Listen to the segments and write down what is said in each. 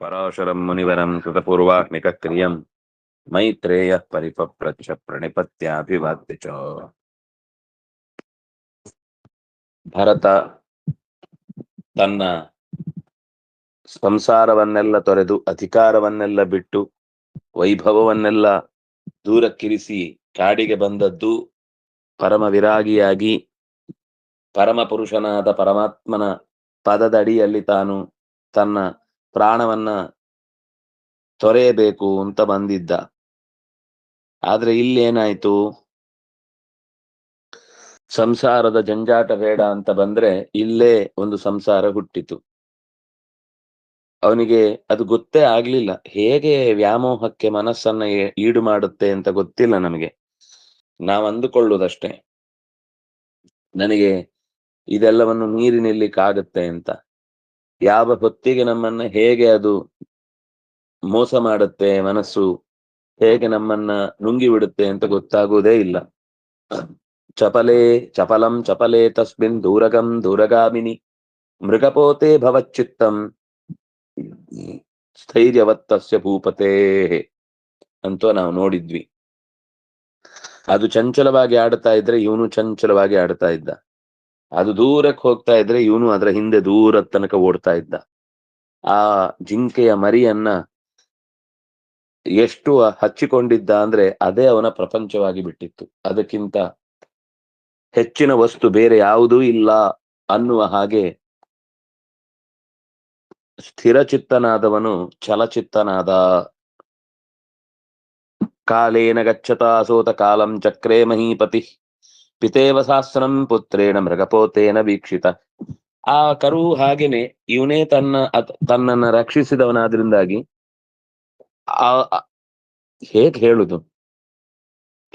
ಪರಾಶರಂ ಮುನಿವರಂ ಕೃತಪೂರ್ವಾಗ್ನಿಕಕ್ರಿಯಂ ಮೈತ್ರೇಯ ಪರಿಪ್ರಚ ಪ್ರಣಿಪತ್ಯಾಭಿವಾದ್ಯ ಅಭಿವಾದ್ಯಚ ಭರತ ತನ್ನ ಸಂಸಾರವನ್ನೆಲ್ಲ ತೊರೆದು ಅಧಿಕಾರವನ್ನೆಲ್ಲ ಬಿಟ್ಟು ವೈಭವವನ್ನೆಲ್ಲ ದೂರಕ್ಕಿರಿಸಿ ಕಾಡಿಗೆ ಬಂದದ್ದು ಪರಮ ವಿರಾಗಿಯಾಗಿ ಪರಮ ಪುರುಷನಾದ ಪರಮಾತ್ಮನ ಪದದಡಿಯಲ್ಲಿ ತಾನು ತನ್ನ ಪ್ರಾಣವನ್ನ ತೊರೆಯಬೇಕು ಅಂತ ಬಂದಿದ್ದ. ಆದ್ರೆ ಇಲ್ಲೇನಾಯ್ತು ಸಂಸಾರದ ಜಂಜಾಟ ಬೇಡ ಅಂತ ಬಂದ್ರೆ ಇಲ್ಲೇ ಒಂದು ಸಂಸಾರ ಹುಟ್ಟಿತು. ಅವನಿಗೆ ಅದು ಗೊತ್ತೇ ಆಗ್ಲಿಲ್ಲ. ಹೇಗೆ ವ್ಯಾಮೋಹಕ್ಕೆ ಮನಸ್ಸನ್ನ ಈಡು ಮಾಡುತ್ತೆ ಅಂತ ಗೊತ್ತಿಲ್ಲ ನಮಗೆ. ನಾವು ಅಂದುಕೊಳ್ಳುವುದಷ್ಟೇ ನನಗೆ ಇದೆಲ್ಲವನ್ನು ಮೀರಿ ನಿಲ್ಲಿಕ್ಕಾಗತ್ತೆ ಅಂತ. ಯಾವ ಹೊತ್ತಿಗೆ ನಮ್ಮನ್ನ ಹೇಗೆ ಅದು ಮೋಸ ಮಾಡುತ್ತೆ ಮನಸ್ಸು ಹೇಗೆ ನಮ್ಮನ್ನ ನುಂಗಿ ಬಿಡುತ್ತೆ ಅಂತ ಗೊತ್ತಾಗುವುದೇ ಇಲ್ಲ. ಚಪಲೆ ಚಪಲಂ ಚಪಲೆ ತಸ್ಮಿನ್ ದೂರಗಂ ದೂರಗಾಮಿನಿ ಮೃಗಪೋತೆ ಭವಚ್ಚಿತ್ತಂ ಸ್ಥೈರ್ಯವತ್ತಸ್ಯ ಭೂಪತೆ ಅಂತ ನಾವು ನೋಡಿದ್ವಿ. ಅದು ಚಂಚಲವಾಗಿ ಆಡ್ತಾ ಇದ್ರೆ ಇವನು ಚಂಚಲವಾಗಿ ಆಡ್ತಾ ಇದ್ದ. ಅದು ದೂರಕ್ಕೆ ಹೋಗ್ತಾ ಇದ್ರೆ ಇವನು ಅದರ ಹಿಂದೆ ದೂರ ತನಕ ಓಡ್ತಾ ಇದ್ದ. ಆ ಜಿಂಕೆಯ ಮರಿಯನ್ನ ಎಷ್ಟು ಹಚ್ಚಿಕೊಂಡಿದ್ದ ಅಂದ್ರೆ ಅದೇ ಅವನ ಪ್ರಪಂಚವಾಗಿ ಬಿಟ್ಟಿತ್ತು. ಅದಕ್ಕಿಂತ ಹೆಚ್ಚಿನ ವಸ್ತು ಬೇರೆ ಯಾವುದೂ ಇಲ್ಲ ಅನ್ನುವ ಹಾಗೆ ಸ್ಥಿರಚಿತ್ತನಾದವನು ಚಲಚಿತ್ತನಾದ. ಕಾಲೇನ ಗಚ್ಚತಾ ಸೋತ ಕಾಲಂ ಚಕ್ರೇ ಮಹೀಪತಿ. ಪಿತೇವ ಸಹಸ್ರಂ ಪುತ್ರೇಣ ಮೃಗಪೋತೇನ ವೀಕ್ಷಿತ. ಆ ಕರು ಹಾಗೇನೆ ಇವನೇ ತನ್ನ ತನ್ನನ್ನ ರಕ್ಷಿಸಿದವನಾದ್ರಿಂದಾಗಿ ಆ, ಹೇಗ್ ಹೇಳುದು?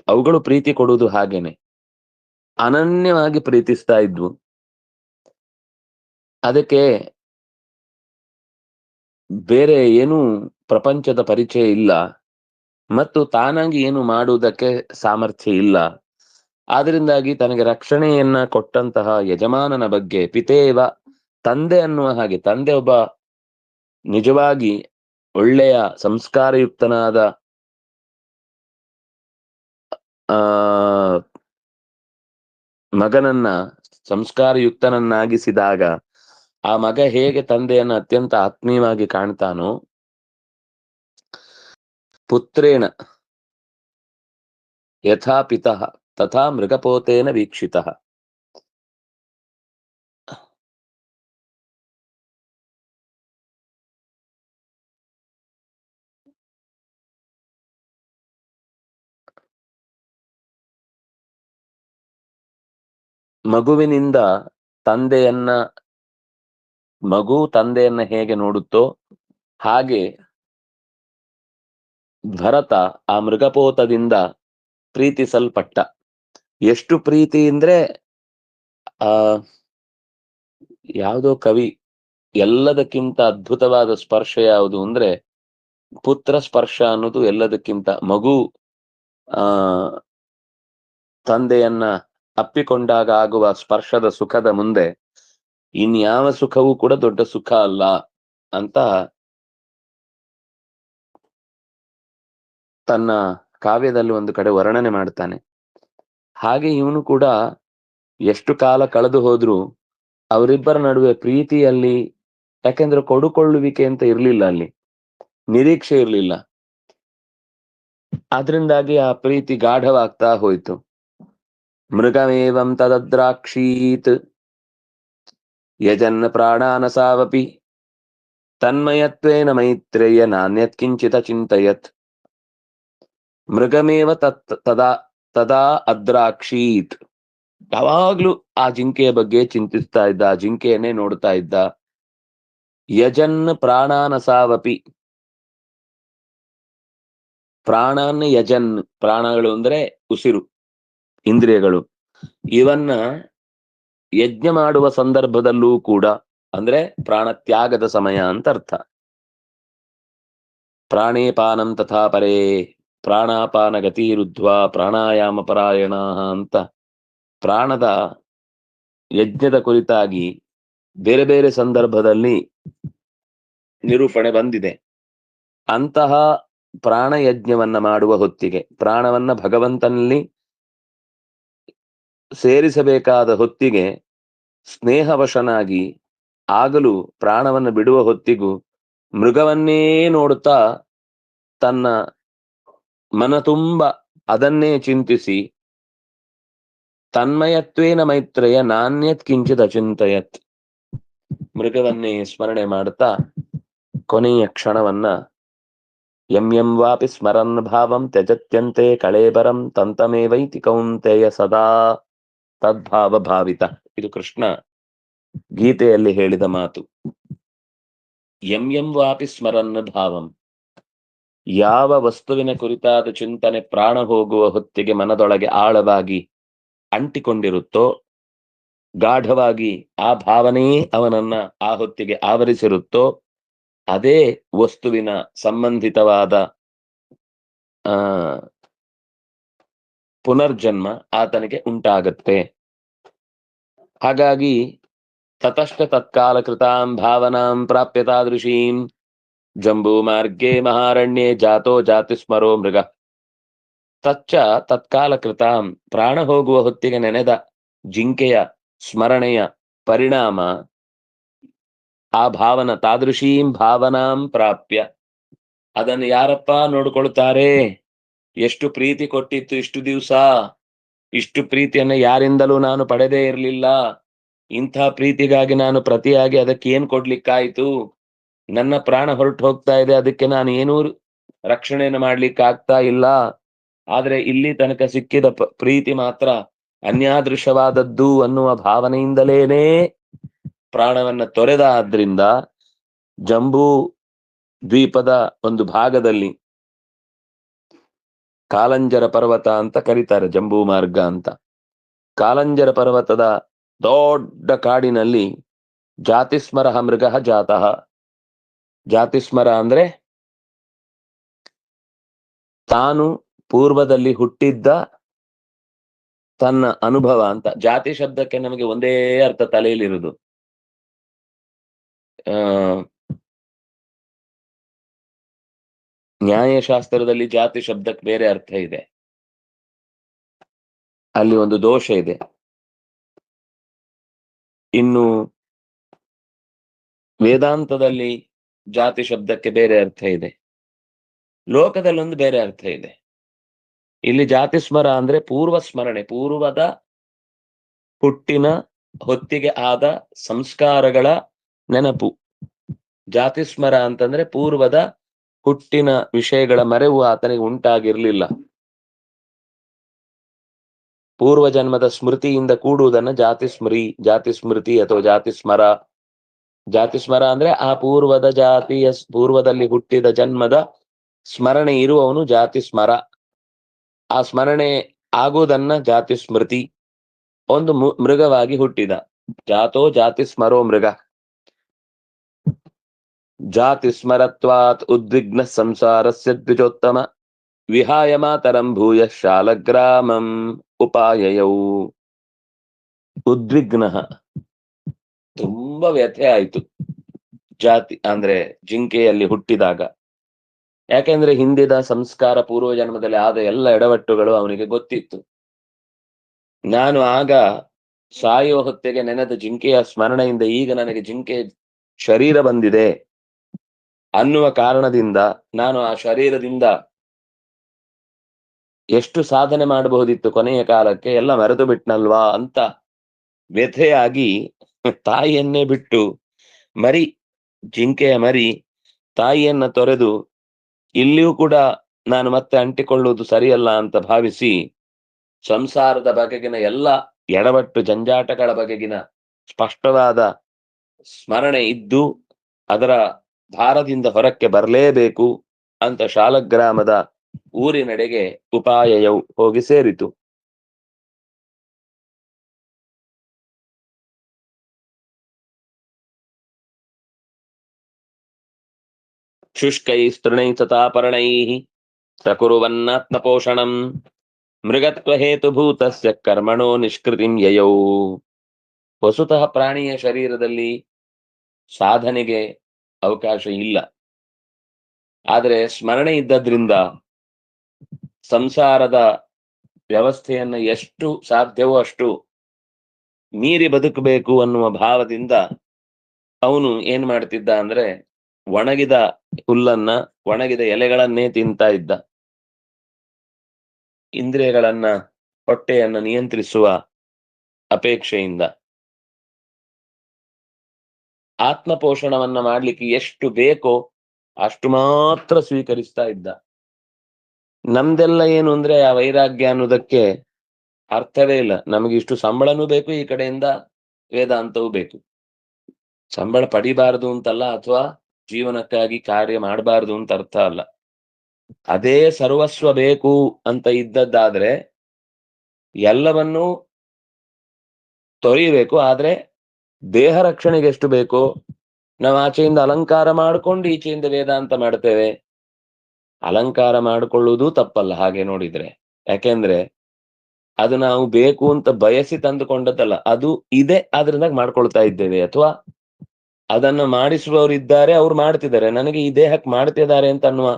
ಅವುಗಳು ಪ್ರೀತಿ ಕೊಡುವುದು ಹಾಗೇನೆ. ಅನನ್ಯವಾಗಿ ಪ್ರೀತಿಸ್ತಾ ಇದ್ವು. ಅದಕ್ಕೆ ಬೇರೆ ಏನು ಪ್ರಪಂಚದ ಪರಿಚಯ ಇಲ್ಲ. ಮತ್ತು ತಾನಾಗಿ ಏನು ಮಾಡುವುದಕ್ಕೆ ಸಾಮರ್ಥ್ಯ ಇಲ್ಲ. ಆದ್ರಿಂದಾಗಿ ತನಗೆ ರಕ್ಷಣೆಯನ್ನ ಕೊಟ್ಟಂತಹ ಯಜಮಾನನ ಬಗ್ಗೆ ಪಿತೇವ ತಂದೆ ಅನ್ನುವ ಹಾಗೆ, ತಂದೆ ಒಬ್ಬ ನಿಜವಾಗಿ ಒಳ್ಳೆಯ ಸಂಸ್ಕಾರಯುಕ್ತನಾದ, ಆ, ಮಗನನ್ನ, ಸಂಸ್ಕಾರಯುಕ್ತನನ್ನಾಗಿಸಿದಾಗ ಆ ಮಗ ಹೇಗೆ ತಂದೆಯನ್ನ ಅತ್ಯಂತ ಆತ್ಮೀಯವಾಗಿ ಕಾಣ್ತಾನೋ, ಪುತ್ರೇಣ ಯಥಾ ಪಿತಃ ತಥಾ ಮೃಗಪೋತೇನ ವೀಕ್ಷಿತಃ ಮಗುವಿನಿಂದ ತಂದೆಯನ್ನ ಮಗು ತಂದೆಯನ್ನ ಹೇಗೆ ನೋಡುತ್ತೋ ಹಾಗೆ ಭರತ ಆ ಮೃಗಪೋತದಿಂದ ಪ್ರೀತಿಸಲ್ಪಟ್ಟ ಎಷ್ಟು ಪ್ರೀತಿ ಅಂದ್ರೆ ಆ, ಯಾವುದೋ ಕವಿ ಎಲ್ಲದಕ್ಕಿಂತ ಅದ್ಭುತವಾದ ಸ್ಪರ್ಶ ಯಾವುದು ಅಂದ್ರೆ, ಪುತ್ರ ಸ್ಪರ್ಶ ಅನ್ನೋದು ಎಲ್ಲದಕ್ಕಿಂತ ಮಗು, ಆ, ತಂದೆಯನ್ನ ಅಪ್ಪಿಕೊಂಡಾಗ ಆಗುವ ಸ್ಪರ್ಶದ ಸುಖದ ಮುಂದೆ, ಇನ್ಯಾವ ಸುಖವೂ ಕೂಡ ದೊಡ್ಡ ಸುಖ ಅಲ್ಲ ಅಂತ ತನ್ನ ಕಾವ್ಯದಲ್ಲಿ ಒಂದು ಕಡೆ ವರ್ಣನೆ ಮಾಡ್ತಾನೆ. ಹಾಗೆ ಇವನು ಕೂಡ ಎಷ್ಟು ಕಾಲ ಕಳೆದು ಹೋದ್ರು ಅವರಿಬ್ಬರ ನಡುವೆ ಪ್ರೀತಿಯಲ್ಲಿ ಯಾಕೆಂದ್ರೆ ಕೊಡುಕೊಳ್ಳುವಿಕೆ ಅಂತ ಇರ್ಲಿಲ್ಲ ಅಲ್ಲಿ, ನಿರೀಕ್ಷೆ ಇರ್ಲಿಲ್ಲ. ಆದ್ರಿಂದಾಗಿ ಆ ಪ್ರೀತಿ ಗಾಢವಾಗ್ತಾ ಹೋಯ್ತು. ಮೃಗಮೇವಂ ತದದ್ರಾಕ್ಷೀತ್ ಯಜನ್ ಪ್ರಾಣಾನಸಾವಪಿ ತನ್ಮಯತ್ವೇನ ಮೈತ್ರೇಯ ನಾಣ್ಯತ್ ಕಿಂಚಿತ ಚಿಂತಯತ್. ಮೃಗಮೇವ ತತ್ ತದಾ ತದಾ ಅದ್ರಾಕ್ಷೀತ್. ಯಾವಾಗ್ಲೂ ಆ ಜಿಂಕೆಯ ಬಗ್ಗೆ ಚಿಂತಿಸ್ತಾ ಇದ್ದ, ಆ ಜಿಂಕೆಯನ್ನೇ ನೋಡ್ತಾ ಇದ್ದ. ಯಜನ್ ಪ್ರಾಣಾನಸಾವಪಿ. ಪ್ರಾಣಾನ್ ಯಜನ್, ಪ್ರಾಣಗಳು ಅಂದ್ರೆ ಉಸಿರು, ಇಂದ್ರಿಯಗಳು. ಇವನ್ನ ಯಜ್ಞ ಮಾಡುವ ಸಂದರ್ಭದಲ್ಲೂ ಕೂಡ ಅಂದ್ರೆ ಪ್ರಾಣ ತ್ಯಾಗದ ಸಮಯ ಅಂತ ಅರ್ಥ. ಪ್ರಾಣೇಪಾನಂ ತಥಾ ಪರೇ ಪ್ರಾಣಾಪಾನ ಗತಿರುದ್ಧ್ವ ಪ್ರಾಣಾಯಾಮ ಪರಾಯಣ ಅಂತ ಪ್ರಾಣದ ಯಜ್ಞದ ಕುರಿತಾಗಿ ಬೇರೆ ಬೇರೆ ಸಂದರ್ಭದಲ್ಲಿ ನಿರೂಪಣೆ ಬಂದಿದೆ. ಅಂತಹ ಪ್ರಾಣಯಜ್ಞವನ್ನ ಮಾಡುವ ಹೊತ್ತಿಗೆ, ಪ್ರಾಣವನ್ನ ಭಗವಂತನಲ್ಲಿ ಸೇರಿಸಬೇಕಾದ ಹೊತ್ತಿಗೆ ಸ್ನೇಹವಶನಾಗಿ ಆಗಲು ಪ್ರಾಣವನ್ನು ಬಿಡುವ ಹೊತ್ತಿಗೂ ಮೃಗವನ್ನೇ ನೋಡುತ್ತಾ ತನ್ನ ಮನ ತುಂಬ ಅದನ್ನೇ ಚಿಂತಿಸಿ ತನ್ಮಯತ್ವೇನ ಮೈತ್ರೇಯ ನಾಣ್ಯತ್ ಕಿಂಚಿತ್ ಅಚಿಂತಯತ್ ಮೃಗವನ್ನೇ ಸ್ಮರಣೆ ಮಾಡ್ತಾ ಕೊನೆಯ ಕ್ಷಣವನ್ನ ಎಂ ಎಂ ವಾಪಿ ಸ್ಮರನ್ ಭಾವಂ ತ್ಯಜತ್ಯಂತೆ ಕಳೇಬರಂ ತಂತಮೇವೈತಿ ಕೌಂತೆಯ ಸದಾ ತದ್ಭಾವ ಭಾವಿತ. ಇದು ಕೃಷ್ಣ ಗೀತೆಯಲ್ಲಿ ಹೇಳಿದ ಮಾತು. ಎಂ ಎಂ ವಾಪಿ ಸ್ಮರನ್ ಭಾವಂ ಯಾವ ವಸ್ತುವಿನ ಕುರಿತಾದ ಚಿಂತನೆ ಪ್ರಾಣ ಹೋಗುವ ಹೊತ್ತಿಗೆ ಮನದೊಳಗೆ ಆಳವಾಗಿ ಅಂಟಿಕೊಂಡಿರುತ್ತೋ, ಗಾಢವಾಗಿ ಆ ಭಾವನೆಯೇ ಅವನನ್ನ ಆ ಹೊತ್ತಿಗೆ ಆವರಿಸಿರುತ್ತೋ, ಅದೇ ವಸ್ತುವಿನ ಸಂಬಂಧಿತವಾದ, ಆ, ಪುನರ್ಜನ್ಮ ಆತನಿಗೆ ಉಂಟಾಗತ್ತೆ. ಹಾಗಾಗಿ ತತಶ್ಚ ತತ್ಕಾಲ ಕೃತಾಂ ಭಾವನಾಂ ಪ್ರಾಪ್ಯ ತಾದೃಶೀಂ ಜಂಬೂ ಮಾರ್ಗೇ ಮಹಾರಣ್ಯೇ ಜಾತೋ ಜಾತಿ ಸ್ಮರೋ ಮೃಗ ತಚ್ಚ ತತ್ಕಾಲ ಕೃತಾಂ ಪ್ರಾಣ ಹೋಗುವ ಹೊತ್ತಿಗೆ ನೆನೆದ ಜಿಂಕೆಯ ಸ್ಮರಣೆಯ ಪರಿಣಾಮ ಆ ಭಾವನ ತಾದೃಶೀಂ ಭಾವನಾಂ ಪ್ರಾಪ್ಯ। ಅದನ್ನು ಯಾರಪ್ಪ ನೋಡ್ಕೊಳ್ತಾರೆ? ಎಷ್ಟು ಪ್ರೀತಿ ಕೊಟ್ಟಿತ್ತು ಇಷ್ಟು ದಿವಸ? ಇಷ್ಟು ಪ್ರೀತಿಯನ್ನು ಯಾರಿಂದಲೂ ನಾನು ಪಡೆದೇ ಇರಲಿಲ್ಲ। ಇಂಥ ಪ್ರೀತಿಗಾಗಿ ನಾನು ಪ್ರತಿಯಾಗಿ ಅದಕ್ಕೆ ಏನ್ ಕೊಡ್ಲಿಕ್ಕಾಯ್ತು? ನನ್ನ ಪ್ರಾಣ ಹೊರಟು ಹೋಗ್ತಾ ಇದೆ, ಅದಕ್ಕೆ ನಾನು ಏನೂ ರಕ್ಷಣೆಯನ್ನು ಮಾಡ್ಲಿಕ್ಕೆ ಆಗ್ತಾ ಇಲ್ಲ. ಆದ್ರೆ ಇಲ್ಲಿ ತನಕ ಸಿಕ್ಕಿದ ಪ್ರೀತಿ ಮಾತ್ರ ಅನ್ಯಾದೃಶವಾದದ್ದು ಅನ್ನುವ ಭಾವನೆಯಿಂದಲೇನೆ ಪ್ರಾಣವನ್ನ ತೊರೆದ ಆದ್ರಿಂದ ಜಂಬೂ ದ್ವೀಪದ ಒಂದು ಭಾಗದಲ್ಲಿ ಕಾಲಂಜರ ಪರ್ವತ ಅಂತ ಕರೀತಾರೆ, ಜಂಬೂ ಮಾರ್ಗ ಅಂತ. ಕಾಲಂಜರ ಪರ್ವತದ ದೊಡ್ಡ ಕಾಡಿನಲ್ಲಿ ಜಾತಿಸ್ಮರಹ ಮೃಗ ಜಾತಃ. ಜಾತಿಸ್ಮರ ಅಂದ್ರೆ ತಾನು ಪೂರ್ವದಲ್ಲಿ ಹುಟ್ಟಿದ್ದ ತನ್ನ ಅನುಭವ ಅಂತ. ಜಾತಿ ಶಬ್ದಕ್ಕೆ ನಮಗೆ ಒಂದೇ ಅರ್ಥ ತಲೆಯಲ್ಲಿರುವುದು. ಆ, ನ್ಯಾಯಶಾಸ್ತ್ರದಲ್ಲಿ ಜಾತಿ ಶಬ್ದಕ್ಕೆ ಬೇರೆ ಅರ್ಥ ಇದೆ. ಅಲ್ಲಿ ಒಂದು ದೋಷ ಇದೆ. ಇನ್ನು ವೇದಾಂತದಲ್ಲಿ ಜಾತಿ ಶಬ್ದಕ್ಕೆ ಬೇರೆ ಅರ್ಥ ಇದೆ. ಲೋಕದಲ್ಲಿ ಒಂದು ಬೇರೆ ಅರ್ಥ ಇದೆ. ಇಲ್ಲಿ ಜಾತಿ ಸ್ಮರ ಅಂದ್ರೆ ಪೂರ್ವ ಸ್ಮರಣೆ, ಪೂರ್ವದ ಹುಟ್ಟಿನ, ಹೊತ್ತಿಗೆ ಆದ ಸಂಸ್ಕಾರಗಳ ನೆನಪು. ಜಾತಿ ಸ್ಮರ ಅಂತಂದ್ರೆ ಪೂರ್ವದ ಹುಟ್ಟಿನ ವಿಷಯಗಳ ಮರೆವು ಆತನಿಗೆ ಉಂಟಾಗಿರ್ಲಿಲ್ಲ. ಪೂರ್ವ ಜನ್ಮದ ಸ್ಮೃತಿಯಿಂದ ಕೂಡುವುದನ್ನ ಜಾತಿ ಸ್ಮೃತಿ ಜಾತಿ ಸ್ಮೃತಿ ಅಥವಾ ಜಾತಿ ಸ್ಮರ ಜಾತಿ ಸ್ಮರ ಅಂದ್ರೆ ಆ ಪೂರ್ವದ ಜಾತಿಯ ಪೂರ್ವದಲ್ಲಿ ಹುಟ್ಟಿದ ಜನ್ಮದ ಸ್ಮರಣೆ ಇರುವವನು ಜಾತಿ ಸ್ಮರ ಆ ಸ್ಮರಣೆ ಆಗುವುದನ್ನ ಜಾತಿ ಸ್ಮೃತಿ ಒಂದು ಮೃಗವಾಗಿ ಹುಟ್ಟಿದ. ಜಾತೋ ಜಾತಿ ಸ್ಮರೋ ಮೃಗ. ಜಾತಿ ಸ್ಮರತ್ವಾತ್ ಉದ್ವಿಗ್ನ ಸಂಸಾರಸ್ಯ ದ್ವಿಜೋತ್ತಮ ವಿಹಾಯ ಮಾತರಂ ಭೂಯ ಶಾಲಗ್ರಾಮಂ ಉಪಾಯಯೌ. ಉದ್ವಿಗ್ನ. ತುಂಬಾ ವ್ಯಥೆ ಆಯ್ತು. ಜಾತಿ ಅಂದ್ರೆ ಜಿಂಕೆಯಲ್ಲಿ ಹುಟ್ಟಿದಾಗ. ಯಾಕೆಂದ್ರೆ ಹಿಂದಿದ ಸಂಸ್ಕಾರ ಪೂರ್ವ ಜನ್ಮದಲ್ಲಿ ಆದ ಎಲ್ಲ ಎಡವಟ್ಟುಗಳು ಅವನಿಗೆ ಗೊತ್ತಿತ್ತು. ನಾನು ಆಗ ಸಾಯುವ ಹೊತ್ತಿಗೆ ನೆನೆದ ಜಿಂಕೆಯ ಸ್ಮರಣೆಯಿಂದ ಈಗ ನನಗೆ ಜಿಂಕೆ ಶರೀರ ಬಂದಿದೆ. ಅನ್ನುವ ಕಾರಣದಿಂದ ನಾನು ಆ ಶರೀರದಿಂದ ಎಷ್ಟು ಸಾಧನೆ ಮಾಡಬಹುದಿತ್ತು ಕೊನೆಯ ಕಾಲಕ್ಕೆ ಎಲ್ಲ ಮರೆತು ಬಿಟ್ನಲ್ವಾ ಅಂತ ವ್ಯಥೆಯಾಗಿ ತಾಯಿಯನ್ನೇ ಬಿಟ್ಟು ಮರಿ, ಜಿಂಕೆಯ ಮರಿ ತಾಯಿಯನ್ನ ತೊರೆದು ಇಲ್ಲಿಯೂ ಕೂಡ ನಾನು ಮತ್ತೆ ಅಂಟಿಕೊಳ್ಳುವುದು ಸರಿಯಲ್ಲ ಅಂತ ಭಾವಿಸಿ ಸಂಸಾರದ ಬಗೆಗಿನ ಎಲ್ಲ ಎಡವಟ್ಟು ಜಂಜಾಟಗಳ ಬಗೆಗಿನ ಸ್ಪಷ್ಟವಾದ ಸ್ಮರಣೆ ಇದ್ದು ಅದರ ಭಾರದಿಂದ ಹೊರಕ್ಕೆ ಬರಲೇಬೇಕು ಅಂತ ಶಾಲಗ್ರಾಮದ ಊರಿನೆಡೆಗೆ ಉಪಾಯಯವು ಹೋಗಿ ಸೇರಿತು. ಸ್ತೃಣೈ ತಥಾಪರಣೈ ಪ್ರಕುರುವನ್ನಾತ್ಮಪೋಷಣಂ ಮೃಗತ್ವ ಹೇತುಭೂತಸ್ಯ ಕರ್ಮಣೋ ನಿಷ್ಕೃತಿಂ ಯಯೌ ವಸುತಃ ಪ್ರಾಣಿಯ ಶರೀರದಲ್ಲಿ ಸಾಧನೆಗೆ ಅವಕಾಶ ಇಲ್ಲ। ಆದರೆ ಸ್ಮರಣೆ ಇದ್ದದ್ರಿಂದ ಸಂಸಾರದ ವ್ಯವಸ್ಥೆಯನ್ನು ಎಷ್ಟು ಸಾಧ್ಯವೋ ಅಷ್ಟು ಮೀರಿ ಬದುಕಬೇಕು ಅನ್ನುವ ಭಾವದಿಂದ ಅವನು ಏನ್ ಮಾಡ್ತಿದ್ದ ಅಂದ್ರೆ ಒಣಗಿದ ಹುಲ್ಲನ್ನ, ಒಣಗಿದ ಎಲೆಗಳನ್ನೇ ತಿಂತಾ ಇದ್ದ. ಇಂದ್ರಿಯಗಳನ್ನ, ಹೊಟ್ಟೆಯನ್ನ ನಿಯಂತ್ರಿಸುವ ಅಪೇಕ್ಷೆಯಿಂದ. ಆತ್ಮಪೋಷಣವನ್ನ ಮಾಡ್ಲಿಕ್ಕೆ ಎಷ್ಟು ಬೇಕೋ ಅಷ್ಟು ಮಾತ್ರ ಸ್ವೀಕರಿಸ್ತಾ ಇದ್ದ. ನಮ್ದೆಲ್ಲ ಏನು ಅಂದ್ರೆ ಆ ವೈರಾಗ್ಯ ಅನ್ನೋದಕ್ಕೆ ಅರ್ಥವೇ ಇಲ್ಲ. ನಮಗೆ ಇಷ್ಟು ಸಂಬಳನೂ ಬೇಕು ಈ ಕಡೆಯಿಂದ, ವೇದಾಂತವೂ ಬೇಕು. ಸಂಬಳ ಪಡಿಬಾರದು ಅಂತಲ್ಲ ಅಥವಾ ಜೀವನಕ್ಕಾಗಿ ಕಾರ್ಯ ಮಾಡಬಾರದು ಅಂತ ಅರ್ಥ ಅಲ್ಲ. ಅದೇ ಸರ್ವಸ್ವ ಬೇಕು ಅಂತ ಇದ್ದದ್ದಾದ್ರೆ ಎಲ್ಲವನ್ನೂ ತೊರೆಯಬೇಕು, ಆದ್ರೆ ದೇಹ ರಕ್ಷಣೆಗೆ ಎಷ್ಟು ಬೇಕೋ ನಾವು ಆಚೆಯಿಂದ ಅಲಂಕಾರ ಮಾಡ್ಕೊಂಡು ಈಚೆಯಿಂದ ವೇದಾಂತ ಮಾಡ್ತೇವೆ. ಅಲಂಕಾರ ಮಾಡಿಕೊಳ್ಳುವುದು ತಪ್ಪಲ್ಲ, ಹಾಗೆ ನೋಡಿದ್ರೆ. ಯಾಕೆಂದ್ರೆ ಅದು ನಾವು ಬೇಕು ಅಂತ ಬಯಸಿ ತಂದುಕೊಂಡದ್ದಲ್ಲ, ಅದು ಇದೆ ಅದರಿಂದ ಮಾಡ್ಕೊಳ್ತಾ ಇದ್ದೇವೆ, ಅಥವಾ ಅದನ್ನು ಮಾಡಿಸುವವರು ಇದ್ದಾರೆ, ಅವ್ರು ಮಾಡ್ತಿದ್ದಾರೆ. ನನಗೆ ಈ ದೇಹಕ್ಕೆ ಮಾಡ್ತಿದ್ದಾರೆ ಅಂತ ಅನ್ನುವ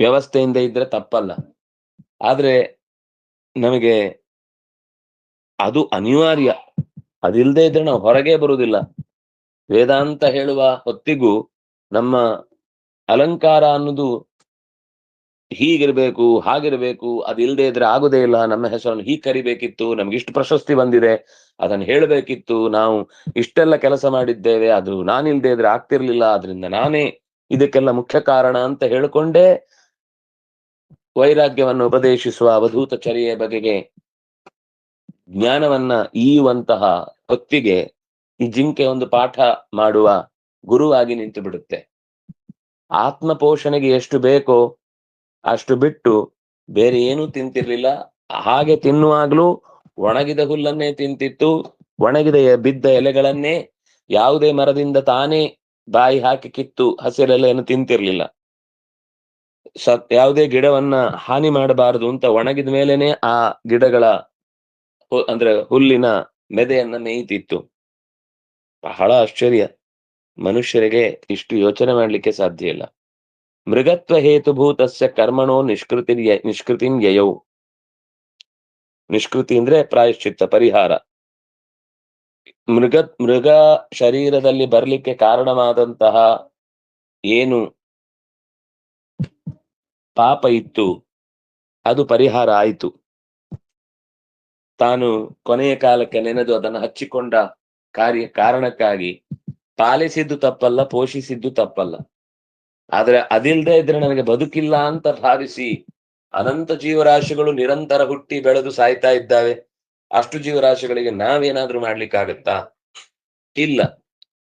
ವ್ಯವಸ್ಥೆಯಿಂದ ಇದ್ರೆ ತಪ್ಪಲ್ಲ. ಆದ್ರೆ ನಮಗೆ ಅದು ಅನಿವಾರ್ಯ. ಅದಿಲ್ಲದೆ ಇದ್ರೆ ನಾವು ಹೊರಗೆ ಬರುವುದಿಲ್ಲ. ವೇದಾಂತ ಹೇಳುವ ಹೊತ್ತಿಗೂ ನಮ್ಮ ಅಲಂಕಾರ ಅನ್ನೋದು ಹೀಗಿರ್ಬೇಕು ಅದು ಇಲ್ಲದೆ ಇದ್ರೆ ಆಗುದೇ ಇಲ್ಲ. ನಮ್ಮ ಹೆಸರನ್ನು ಹೀಗೆ ಕರಿಬೇಕಿತ್ತು, ನಮ್ಗೆ ಇಷ್ಟು ಪ್ರಶಸ್ತಿ ಬಂದಿದೆ, ಅದನ್ನು ಹೇಳಬೇಕಿತ್ತು, ನಾವು ಇಷ್ಟೆಲ್ಲ ಕೆಲಸ ಮಾಡಿದ್ದೇವೆ ಅದು ನಾನಿಲ್ದೇ ಇದ್ರೆ ಆಗ್ತಿರ್ಲಿಲ್ಲ ಅದರಿಂದ ನಾನೇ ಇದಕ್ಕೆಲ್ಲ ಮುಖ್ಯ ಕಾರಣ ಅಂತ ಹೇಳಿಕೊಂಡೇ ವೈರಾಗ್ಯವನ್ನು ಉಪದೇಶಿಸುವ ಅವಧೂತ ಚರ್ಯ ಬಗೆಗೆ ಜ್ಞಾನವನ್ನ ಈಯುವಂತಹ ಹೊತ್ತಿಗೆ ಈ ಜಿಂಕೆ ಒಂದು ಪಾಠ ಮಾಡುವ ಗುರುವಾಗಿ ನಿಂತು ಬಿಡುತ್ತೆ ಆತ್ಮ ಪೋಷಣೆಗೆ ಎಷ್ಟು ಬೇಕೋ ಅಷ್ಟು ಬಿಟ್ಟು ಬೇರೆ ಏನೂ ತಿಂತಿರ್ಲಿಲ್ಲ. ಹಾಗೆ ತಿನ್ನುವಾಗ್ಲೂ ಒಣಗಿದ ಹುಲ್ಲನ್ನೇ ತಿಂತಿತ್ತು. ಒಣಗಿದ ಬಿದ್ದ ಎಲೆಗಳನ್ನೇ ಯಾವುದೇ ಮರದಿಂದ ತಾನೇ ಬಾಯಿ ಹಾಕಿ ಕಿತ್ತು ಹಸಿರೆಲೆಯನ್ನು ತಿಂತಿರ್ಲಿಲ್ಲ. ಸತ್, ಯಾವುದೇ ಗಿಡವನ್ನ ಹಾನಿ ಮಾಡಬಾರದು ಅಂತ ಒಣಗಿದ ಮೇಲೇನೆ ಆ ಗಿಡಗಳ ಅಂದ್ರೆ ಹುಲ್ಲಿನ ಮೆದೆಯನ್ನ ಮೇಯ್ತಿತ್ತು. ಬಹಳ ಆಶ್ಚರ್ಯ. ಮನುಷ್ಯರಿಗೆ ಇಷ್ಟು ಯೋಚನೆ ಮಾಡ್ಲಿಕ್ಕೆ ಸಾಧ್ಯ ಇಲ್ಲ. ಮೃಗತ್ವ ಹೇತುಭೂತಸ್ಯ ಕರ್ಮಣೋ ನಿಷ್ಕೃತಿ ನಿಷ್ಕೃತಿ ಯಯೌ. ನಿಷ್ಕೃತಿ ಅಂದ್ರೆ ಪ್ರಾಯಶ್ಚಿತ್ತ, ಪರಿಹಾರ. ಮೃಗ ಮೃಗ ಶರೀರದಲ್ಲಿ ಬರ್ಲಿಕ್ಕೆ ಕಾರಣವಾದಂತಹ ಏನು? ಪಾಪ ಇತ್ತು, ಅದು ಪರಿಹಾರ ಆಯಿತು. ತಾನು ಕೊನೆಯ ಕಾಲಕ್ಕೆ ನೆನೆದು ಅದನ್ನು ಹಚ್ಚಿಕೊಂಡ ಕಾರ್ಯ, ಕಾರಣಕ್ಕಾಗಿ ಪಾಲಿಸಿದ್ದು ತಪ್ಪಲ್ಲ, ಪೋಷಿಸಿದ್ದು ತಪ್ಪಲ್ಲ. ಆದ್ರೆ ಅದಿಲ್ದೇ ಇದ್ರೆ ನನಗೆ ಬದುಕಿಲ್ಲ ಅಂತ ಭಾವಿಸಿ ಅನಂತ ಜೀವರಾಶಿಗಳು ನಿರಂತರ ಹುಟ್ಟಿ ಬೆಳೆದು ಸಾಯ್ತಾ ಇದ್ದಾವೆ. ಅಷ್ಟು ಜೀವರಾಶಿಗಳಿಗೆ ನಾವೇನಾದ್ರೂ ಮಾಡ್ಲಿಕ್ಕಾಗತ್ತಾ? ಇಲ್ಲ.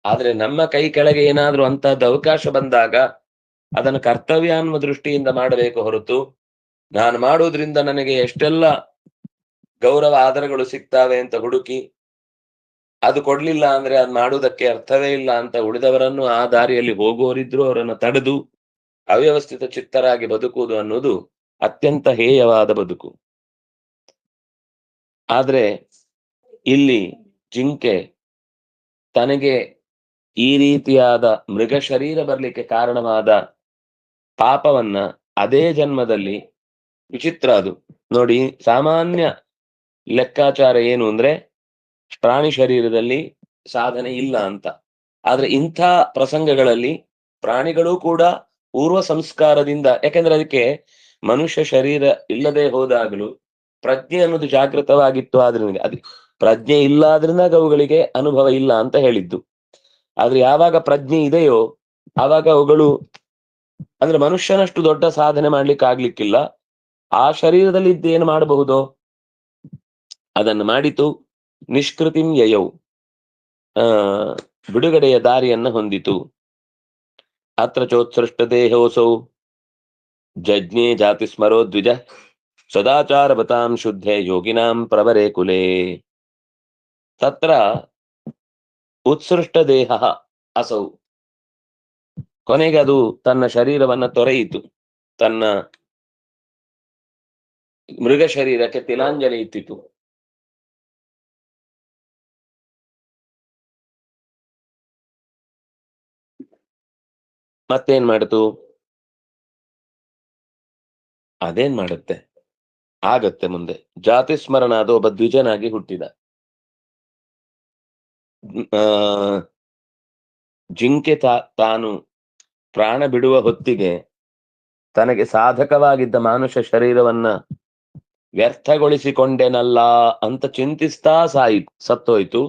ಆದ್ರೆ ನಮ್ಮ ಕೈ ಕೆಳಗೆ ಏನಾದ್ರೂ ಅಂತಹದ್ದು ಅವಕಾಶ ಬಂದಾಗ ಅದನ್ನು ಕರ್ತವ್ಯ ಅನ್ನುವ ದೃಷ್ಟಿಯಿಂದ ಮಾಡಬೇಕು ಹೊರತು ನಾನು ಮಾಡೋದ್ರಿಂದ ನನಗೆ ಎಷ್ಟೆಲ್ಲ ಗೌರವ, ಆದರಗಳು ಸಿಗ್ತಾವೆ ಅಂತ ಹುಡುಕಿ ಅದು ಕೊಡ್ಲಿಲ್ಲ ಅಂದ್ರೆ ಅದ್ ಮಾಡುವುದಕ್ಕೆ ಅರ್ಥವೇ ಇಲ್ಲ ಅಂತ ಉಳಿದವರನ್ನು ಆ ದಾರಿಯಲ್ಲಿ ಹೋಗುವವರಿದ್ರು ಅವರನ್ನು ತಡೆದು ಅವ್ಯವಸ್ಥಿತ ಚಿತ್ತರಾಗಿ ಬದುಕುವುದು ಅನ್ನೋದು ಅತ್ಯಂತ ಹೇಯವಾದ ಬದುಕು. ಆದ್ರೆ ಇಲ್ಲಿ ಜಿಂಕೆ ತನಗೆ ಈ ರೀತಿಯಾದ ಮೃಗ ಶರೀರ ಬರ್ಲಿಕ್ಕೆ ಕಾರಣವಾದ ಪಾಪವನ್ನ ಅದೇ ಜನ್ಮದಲ್ಲಿ ವಿಚಿತ್ರ ಅದು. ನೋಡಿ, ಸಾಮಾನ್ಯ ಲೆಕ್ಕಾಚಾರ ಏನು ಅಂದ್ರೆ ಪ್ರಾಣಿ ಶರೀರದಲ್ಲಿ ಸಾಧನೆ ಇಲ್ಲ ಅಂತ. ಆದ್ರೆ ಇಂಥ ಪ್ರಸಂಗಗಳಲ್ಲಿ ಪ್ರಾಣಿಗಳು ಕೂಡ ಪೂರ್ವ ಸಂಸ್ಕಾರದಿಂದ, ಯಾಕೆಂದ್ರೆ ಅದಕ್ಕೆ ಮನುಷ್ಯ ಶರೀರ ಇಲ್ಲದೆ ಹೋದಾಗಲೂ ಪ್ರಜ್ಞೆ ಅನ್ನೋದು ಜಾಗೃತವಾಗಿತ್ತು ಆದ್ರಿಂದ, ಅದು ಪ್ರಜ್ಞೆ ಇಲ್ಲ ಆದ್ರಿಂದ ಅವುಗಳಿಗೆ ಅನುಭವ ಇಲ್ಲ ಅಂತ ಹೇಳಿದ್ದು. ಆದ್ರೆ ಯಾವಾಗ ಪ್ರಜ್ಞೆ ಇದೆಯೋ, ಆವಾಗ ಅವುಗಳು, ಅಂದ್ರೆ ಮನುಷ್ಯನಷ್ಟು ದೊಡ್ಡ ಸಾಧನೆ ಮಾಡ್ಲಿಕ್ಕೆ ಆಗ್ಲಿಕ್ಕಿಲ್ಲ. ಆ ಶರೀರದಲ್ಲಿ ಇದ್ದೇನು ಮಾಡಬಹುದೋ, ಅದನ್ನು ಮಾಡಿತು. ನಿಷ್ಕೃತಿಂ ಯಯೌ. ಆ, ಬಿಡುಗಡೆಯ ದಾರಿಯನ್ನ ಹೊಂದಿತು. ಅತ್ರ ಚೋತ್ಸೃಷ್ಟ ದೇಹೋಸೌ ಜಜ್ಞೆ ಜಾತಿ ಸ್ಮರೋ ದ್ವಿಜ. ಸದಾಚಾರ ಬತಾಂ ಶುದ್ಧೆ ಯೋಗಿನಾಂ ಪ್ರವರೆ ಕುಲೇ. ತತ್ರ ಉತ್ಸೃಷ್ಟ ದೇಹ ಅಸೌ. ಕೊನೆಗೆ ಅದು ತನ್ನ ಶರೀರವನ್ನ ತೊರೆಯಿತು. ತನ್ನ ಮೃಗ ಶರೀರಕ್ಕೆ ತಿಲಾಂಜಲಿ ಇತ್ತಿತು ಮತ್ತೇನ್ ಮಾಡಿತು ಅದೇನ್ ಮಾಡುತ್ತೆ? ಆಗತ್ತೆ ಮುಂದೆ. ಜಾತಿ ಸ್ಮರಣ ಅದು ಒಬ್ಬ ದ್ವಿಜನಾಗಿ ಹುಟ್ಟಿದ. ಜಿಂಕೆ ತಾ, ತಾನು ಪ್ರಾಣ ಬಿಡುವ ಹೊತ್ತಿಗೆ ತನಗೆ ಸಾಧಕವಾಗಿದ್ದ ಮಾನುಷ ಶರೀರವನ್ನ ವ್ಯರ್ಥಗೊಳಿಸಿಕೊಂಡೆನಲ್ಲ ಅಂತ ಚಿಂತಿಸ್ತಾ ಸಾಯಿ, ಸತ್ತೋಯ್ತು.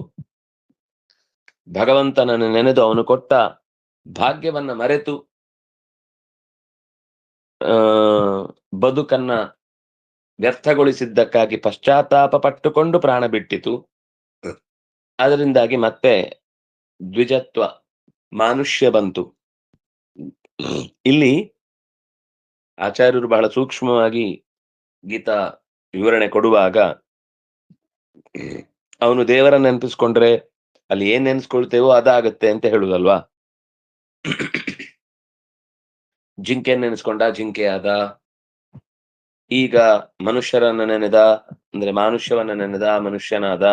ಭಗವಂತನನ್ನು ನೆನೆದು ಅವನು ಕೊಟ್ಟ ಭಾಗ್ಯವನ್ನ ಮರೆತು ಆ ಬದುಕನ್ನ ವ್ಯರ್ಥಗೊಳಿಸಿದ್ದಕ್ಕಾಗಿ ಪಶ್ಚಾತ್ತಾಪ ಪಟ್ಟುಕೊಂಡು ಪ್ರಾಣ ಬಿಟ್ಟಿತು. ಅದರಿಂದಾಗಿ ಮತ್ತೆ ದ್ವಿಜತ್ವ ಮಾನುಷ್ಯ ಬಂತು. ಇಲ್ಲಿ ಆಚಾರ್ಯರು ಬಹಳ ಸೂಕ್ಷ್ಮವಾಗಿ ಗೀತಾ ವಿವರಣೆ ಕೊಡುವಾಗ ಅವನು ದೇವರನ್ನ ನೆನಪಿಸ್ಕೊಂಡ್ರೆ ಅಲ್ಲಿ ಏನ್ ನೆನ್ಸ್ಕೊಳ್ತೇವೋ ಅದಾಗತ್ತೆ ಅಂತ ಹೇಳುದಲ್ವಾ? ಜಿಂಕೆ ನೆನೆಸ್ಕೊಂಡ, ಜಿಂಕೆ ಆದ. ಈಗ ಮನುಷ್ಯರನ್ನ ನೆನೆದ, ಅಂದ್ರೆ ಮಾನುಷ್ಯವನ್ನ ನೆನೆದ, ಮನುಷ್ಯನಾದ.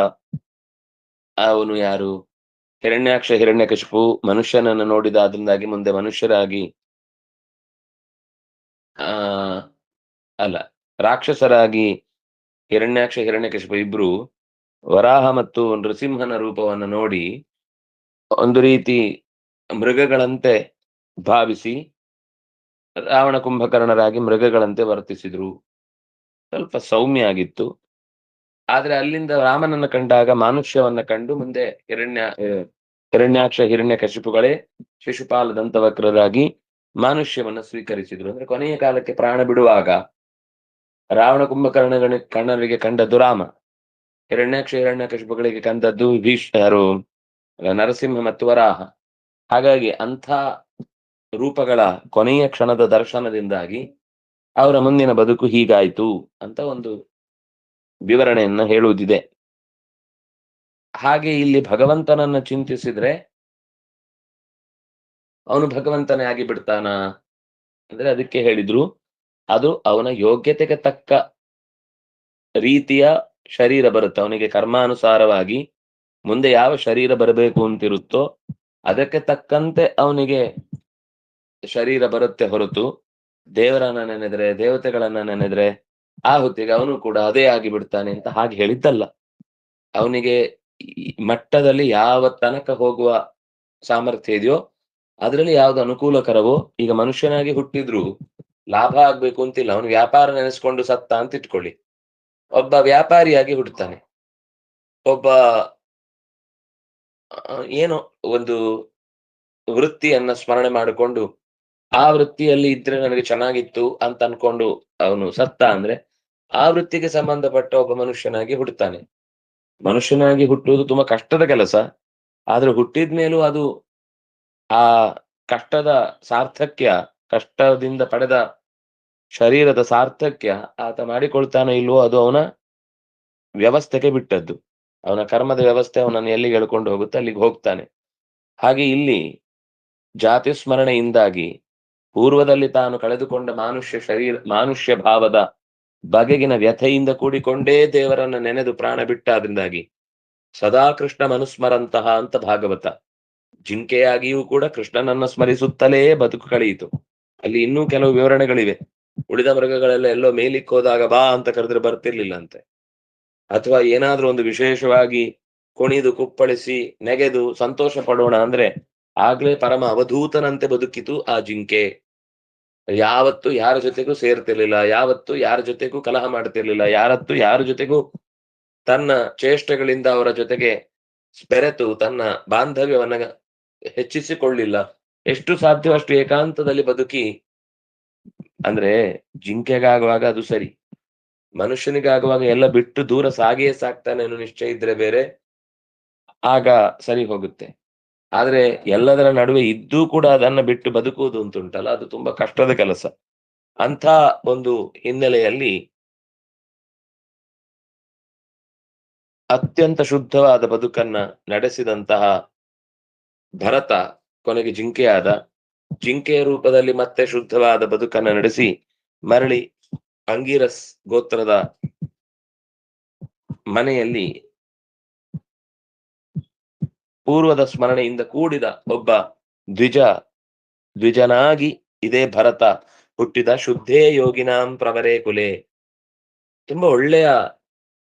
ಅವನು ಯಾರು? ಹಿರಣ್ಯಾಕ್ಷ, ಹಿರಣ್ಯಕಶಿಪು. ಮನುಷ್ಯನನ್ನು ನೋಡಿದ ಅದರಿಂದಾಗಿ ಮುಂದೆ ಮನುಷ್ಯರಾಗಿ, ಆ, ಅಲ್ಲ, ರಾಕ್ಷಸರಾಗಿ ಹಿರಣ್ಯಾಕ್ಷ, ಹಿರಣ್ಯಕಶಿಪು ಇಬ್ರು ವರಾಹ ಮತ್ತು ನೃಸಿಂಹನ ರೂಪವನ್ನು ನೋಡಿ ಒಂದು ರೀತಿ ಮೃಗಗಳಂತೆ ಭಾವಿಸಿ ರಾವಣ ಕುಂಭಕರ್ಣರಾಗಿ ಮೃಗಗಳಂತೆ ವರ್ತಿಸಿದ್ರು. ಸ್ವಲ್ಪ ಸೌಮ್ಯ ಆಗಿತ್ತು. ಆದ್ರೆ ಅಲ್ಲಿಂದ ರಾಮನನ್ನು ಕಂಡಾಗ ಮಾನುಷ್ಯವನ್ನ ಕಂಡು ಮುಂದೆ ಹಿರಣ್ಯ ಹಿರಣ್ಯಾಕ್ಷ, ಹಿರಣ್ಯ ಕಶಿಪುಗಳೇ ಶಿಶುಪಾಲ ದಂತವಕ್ರರಾಗಿ ಮಾನುಷ್ಯವನ್ನ ಸ್ವೀಕರಿಸಿದ್ರು. ಅಂದ್ರೆ ಕೊನೆಯ ಕಾಲಕ್ಕೆ ಪ್ರಾಣ ಬಿಡುವಾಗ ರಾವಣ ಕುಂಭಕರ್ಣಗಳ ಕಣ್ಣರಿಗೆ ಕಂಡದ್ದು ರಾಮ. ಹಿರಣ್ಯಾಕ್ಷ, ಹಿರಣ್ಯ ಕಶಿಪುಗಳಿಗೆ ಕಂಡದ್ದು ಭೀಷ್ ಯಾರು, ನರಸಿಂಹ ಮತ್ತು ವರಾಹ. ಹಾಗಾಗಿ ಅಂಥ ರೂಪಗಳ ಕೊನೆಯ ಕ್ಷಣದ ದರ್ಶನದಿಂದಾಗಿ ಅವರ ಮುಂದಿನ ಬದುಕು ಹೀಗಾಯ್ತು ಅಂತ ಒಂದು ವಿವರಣೆಯನ್ನ ಹೇಳುವುದಿದೆ. ಹಾಗೆ ಇಲ್ಲಿ ಭಗವಂತನನ್ನ ಚಿಂತಿಸಿದ್ರೆ ಅವನು ಭಗವಂತನೇ ಆಗಿ ಬಿಡ್ತಾನ ಅಂದ್ರೆ ಅದಕ್ಕೆ ಹೇಳಿದ್ರು, ಅದು ಅವನ ಯೋಗ್ಯತೆಗೆ ತಕ್ಕ ರೀತಿಯ ಶರೀರ ಬರುತ್ತೆ. ಅವನಿಗೆ ಕರ್ಮಾನುಸಾರವಾಗಿ ಮುಂದೆ ಯಾವ ಶರೀರ ಬರಬೇಕು ಅಂತಿರುತ್ತೋ ಅದಕ್ಕೆ ತಕ್ಕಂತೆ ಅವನಿಗೆ ಶರೀರ ಬರುತ್ತೆ ಹೊರತು, ದೇವರನ್ನ ನೆನೆದ್ರೆ, ದೇವತೆಗಳನ್ನ ನೆನೆದ್ರೆ, ಆ ಹೊತ್ತಿಗೆ ಅವನು ಕೂಡ ಅದೇ ಆಗಿ ಬಿಡ್ತಾನೆ ಅಂತ ಹಾಗೆ ಹೇಳಿದ್ದಲ್ಲ. ಅವನಿಗೆ ಮಟ್ಟದಲ್ಲಿ ಯಾವ ತನಕ ಹೋಗುವ ಸಾಮರ್ಥ್ಯ ಇದೆಯೋ, ಅದರಲ್ಲಿ ಯಾವ್ದು ಅನುಕೂಲಕರವೋ, ಈಗ ಮನುಷ್ಯನಾಗಿ ಹುಟ್ಟಿದ್ರು ಲಾಭ ಆಗ್ಬೇಕು ಅಂತಿಲ್ಲ. ಅವನು ವ್ಯಾಪಾರ ನೆನೆಸ್ಕೊಂಡು ಸತ್ತ ಅಂತ ಇಟ್ಕೊಳ್ಳಿ. ಒಬ್ಬ ವ್ಯಾಪಾರಿಯಾಗಿ ಹುಟ್ಟುತ್ತಾನೆ ಒಬ್ಬ ಏನೋ ಒಂದು ವೃತ್ತಿಯನ್ನ ಸ್ಮರಣೆ ಮಾಡಿಕೊಂಡು, ಆ ವೃತ್ತಿಯಲ್ಲಿ ಇದ್ರೆ ನನಗೆ ಚೆನ್ನಾಗಿತ್ತು ಅಂತ ಅನ್ಕೊಂಡು ಅವನು ಸತ್ತ ಅಂದ್ರೆ, ಆ ವೃತ್ತಿಗೆ ಸಂಬಂಧಪಟ್ಟ ಒಬ್ಬ ಮನುಷ್ಯನಾಗಿ ಹುಟ್ಟುತ್ತಾನೆ ಮನುಷ್ಯನಾಗಿ ಹುಟ್ಟುವುದು ತುಂಬಾ ಕಷ್ಟದ ಕೆಲಸ. ಆದ್ರೆ ಹುಟ್ಟಿದ ಮೇಲೂ ಅದು ಆ ಕಷ್ಟದ ಸಾರ್ಥಕ್ಯ, ಕಷ್ಟದಿಂದ ಪಡೆದ ಶರೀರದ ಸಾರ್ಥಕ್ಯ ಆತ ಮಾಡಿಕೊಳ್ತಾನೋ ಇಲ್ವೋ ಅದು ಅವನ ವ್ಯವಸ್ಥೆಗೆ ಬಿಟ್ಟದ್ದು. ಅವನ ಕರ್ಮದ ವ್ಯವಸ್ಥೆ ಅವನನ್ನು ಎಲ್ಲಿಗೆ ಎಳ್ಕೊಂಡು ಹೋಗುತ್ತೆ ಅಲ್ಲಿಗೆ ಹೋಗ್ತಾನೆ. ಹಾಗೆ ಇಲ್ಲಿ ಜಾತಿ ಸ್ಮರಣೆಯಿಂದಾಗಿ ಪೂರ್ವದಲ್ಲಿ ತಾನು ಕಳೆದುಕೊಂಡ ಮಾನುಷ್ಯ ಶರೀರ, ಮಾನುಷ್ಯ ಭಾವದ ಬಗೆಗಿನ ವ್ಯಥೆಯಿಂದ ಕೂಡಿಕೊಂಡೇ ದೇವರನ್ನ ನೆನೆದು ಪ್ರಾಣ ಬಿಟ್ಟಾದ್ರಿಂದಾಗಿ ಸದಾ ಕೃಷ್ಣ ಮನುಸ್ಮರಂತಹ ಅಂತ ಭಾಗವತ. ಜಿಂಕೆಯಾಗಿಯೂ ಕೂಡ ಕೃಷ್ಣನನ್ನ ಸ್ಮರಿಸುತ್ತಲೇ ಬದುಕು ಕಳೆಯಿತು. ಅಲ್ಲಿ ಇನ್ನೂ ಕೆಲವು ವಿವರಣೆಗಳಿವೆ. ಉಳಿದ ಮೃಗಗಳೆಲ್ಲ ಎಲ್ಲೋ ಮೇಲಿಕ್ಕೋದಾಗ ಬಾ ಅಂತ ಕರೆದ್ರೆ ಬರ್ತಿರ್ಲಿಲ್ಲ ಅಂತೆ. ಅಥವಾ ಏನಾದ್ರೂ ಒಂದು ವಿಶೇಷವಾಗಿ ಕುಣಿದು ಕುಪ್ಪಳಿಸಿ ನೆಗೆದು ಸಂತೋಷ ಪಡೋಣ ಅಂದ್ರೆ ಆಗ್ಲೇ ಪರಮ ಅವಧೂತನಂತೆ ಬದುಕಿತು ಆ ಜಿಂಕೆ. ಯಾವತ್ತು ಯಾರ ಜೊತೆಗೂ ಸೇರ್ತಿರ್ಲಿಲ್ಲ, ಯಾವತ್ತು ಯಾರ ಜೊತೆಗೂ ಕಲಹ ಮಾಡ್ತಿರ್ಲಿಲ್ಲ, ಯಾರತ್ತು ಯಾರ ಜೊತೆಗೂ ತನ್ನ ಚೇಷ್ಟೆಗಳಿಂದ ಅವರ ಜೊತೆಗೆ ಬೆರೆತು ತನ್ನ ಬಾಂಧವ್ಯವನ್ನ ಹೆಚ್ಚಿಸಿಕೊಳ್ಳಿಲ್ಲ. ಎಷ್ಟು ಸಾಧ್ಯವಷ್ಟು ಏಕಾಂತದಲ್ಲಿ ಬದುಕಿ ಅಂದ್ರೆ ಜಿಂಕೆಗಾಗುವಾಗ ಅದು ಸರಿ. ಮನುಷ್ಯನಿಗಾಗುವಾಗ ಎಲ್ಲ ಬಿಟ್ಟು ದೂರ ಸಾಗಿಯೇ ಸಾಕ್ತಾನೆ ಅನ್ನೋ ನಿಶ್ಚಯ ಇದ್ರೆ ಬೇರೆ, ಆಗ ಸರಿ ಹೋಗುತ್ತೆ. ಆದ್ರೆ ಎಲ್ಲದರ ನಡುವೆ ಇದ್ದೂ ಕೂಡ ಅದನ್ನ ಬಿಟ್ಟು ಬದುಕುವುದು ಅಂತುಂಟಲ್ಲ, ಅದು ತುಂಬಾ ಕಷ್ಟದ ಕೆಲಸ. ಅಂತ ಒಂದು ಹಿನ್ನೆಲೆಯಲ್ಲಿ ಅತ್ಯಂತ ಶುದ್ಧವಾದ ಬದುಕನ್ನ ನಡೆಸಿದಂತಹ ಭರತ, ಕೊನೆಗೆ ಜಿಂಕೆಯಾದ, ಜಿಂಕೆಯ ರೂಪದಲ್ಲಿ ಮತ್ತೆ ಶುದ್ಧವಾದ ಬದುಕನ್ನ ನಡೆಸಿ ಮರಳಿ ಅಂಗೀರಸ್ ಗೋತ್ರದ ಮನೆಯಲ್ಲಿ ಪೂರ್ವದ ಸ್ಮರಣೆಯಿಂದ ಕೂಡಿದ ಒಬ್ಬ ದ್ವಿಜ, ದ್ವಿಜನಾಗಿ ಇದೇ ಭರತ ಹುಟ್ಟಿದ ಶುದ್ಧೇ ಯೋಗಿನಾಂ ಪ್ರವರೇ ಕುಲೆ. ತುಂಬಾ ಒಳ್ಳೆಯ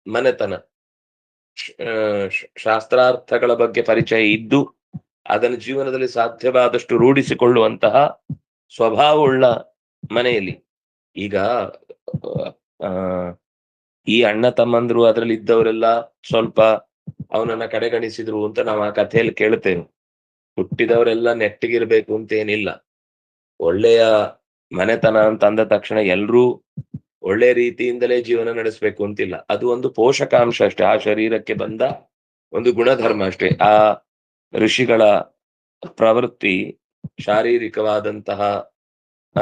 ಮನೆತನ. ಶಾಸ್ತ್ರಾರ್ಥಗಳ ಬಗ್ಗೆ ಪರಿಚಯ ಇದ್ದು ಅದನ್ನು ಜೀವನದಲ್ಲಿ ಸಾಧ್ಯವಾದಷ್ಟು ರೂಢಿಸಿಕೊಳ್ಳುವಂತಹ ಸ್ವಭಾವವುಳ್ಳ ಮನೆಯಲ್ಲಿ. ಈಗ ಈ ಅಣ್ಣ ತಮ್ಮಂದ್ರು ಅದ್ರಲ್ಲಿ ಇದ್ದವರೆಲ್ಲ ಸ್ವಲ್ಪ ಅವನನ್ನ ಕಡೆಗಣಿಸಿದ್ರು ಅಂತ ನಾವು ಆ ಕಥೆಯಲ್ಲಿ ಕೇಳ್ತೇವೆ ಹುಟ್ಟಿದವರೆಲ್ಲ ನೆಟ್ಟಿಗಿರ್ಬೇಕು ಅಂತ ಏನಿಲ್ಲ. ಒಳ್ಳೆಯ ಮನೆತನ ಅಂತ ಅಂದ ತಕ್ಷಣ ಎಲ್ರೂ ಒಳ್ಳೆ ರೀತಿಯಿಂದಲೇ ಜೀವನ ನಡೆಸಬೇಕು ಅಂತಿಲ್ಲ. ಅದು ಒಂದು ಪೋಷಕಾಂಶ ಅಷ್ಟೇ. ಆ ಶರೀರಕ್ಕೆ ಬಂದ ಒಂದು ಗುಣಧರ್ಮ ಅಷ್ಟೇ. ಆ ಋಷಿಗಳ ಪ್ರವೃತ್ತಿ ಶಾರೀರಿಕವಾದಂತಹ, ಆ,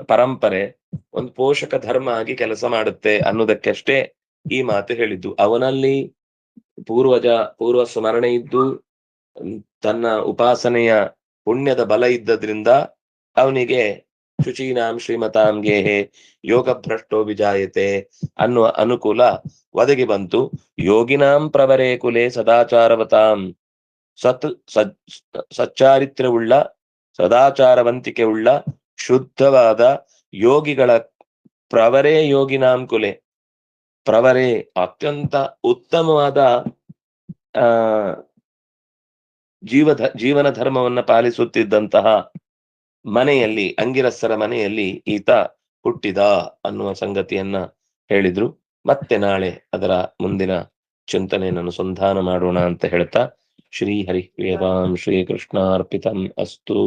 ಪರಂಪರೆ ಒಂದು ಪೋಷಕ ಧರ್ಮ ಆಗಿ ಕೆಲಸ ಮಾಡುತ್ತೆ ಅನ್ನೋದಕ್ಕಷ್ಟೇ ಈ ಮಾತು ಹೇಳಿದ್ದು. ಅವನಲ್ಲಿ ಪೂರ್ವಜ, ಪೂರ್ವ ಸ್ಮರಣೆ ಇದ್ದು, ತನ್ನ ಉಪಾಸನೆಯ ಪುಣ್ಯದ ಬಲ ಇದ್ದದ್ರಿಂದ ಅವನಿಗೆ ಶುಚೀನಾಂ ಶ್ರೀಮತಾಂ ಗೇಹೆ ಯೋಗ ಭ್ರಷ್ಟೋ ವಿಜಾಯತೆ ಅನ್ನುವ ಅನುಕೂಲ ಒದಗಿ ಬಂತು. ಯೋಗಿನಾಂ ಪ್ರವರೇ ಕುಲೆ ಸದಾಚಾರವತಾಂ. ಸತ್ ಸಚ್ ಸಚ್ಚಾರಿತ್ರ್ಯವುಳ್ಳ ಸದಾಚಾರವಂತಿಕೆ ಉಳ್ಳ ಶುದ್ಧವಾದ ಯೋಗಿಗಳ ಪ್ರವರೇ ಯೋಗಿನಾಂ ಕುಲೆ ಪ್ರವರೇ ಅತ್ಯಂತ ಉತ್ತಮವಾದ, ಆ ಜೀವ ಜೀವನ ಧರ್ಮವನ್ನ ಪಾಲಿಸುತ್ತಿದ್ದಂತಹ ಮನೆಯಲ್ಲಿ ಅಂಗಿರಸರ ಮನೆಯಲ್ಲಿ ಈತ ಹುಟ್ಟಿದ ಅನ್ನುವ ಸಂಗತಿಯನ್ನ ಹೇಳಿದ್ರು. ಮತ್ತೆ ನಾಳೆ ಅದರ ಮುಂದಿನ ಚಿಂತನೆಯನ್ನು ಸಂಧಾನ ಮಾಡೋಣ ಅಂತ ಹೇಳ್ತಾ ಶ್ರೀ ಹರಿ ವೇದಾಂ ಶ್ರೀ ಕೃಷ್ಣಾರ್ಪಿತಂ ಅಸ್ತು.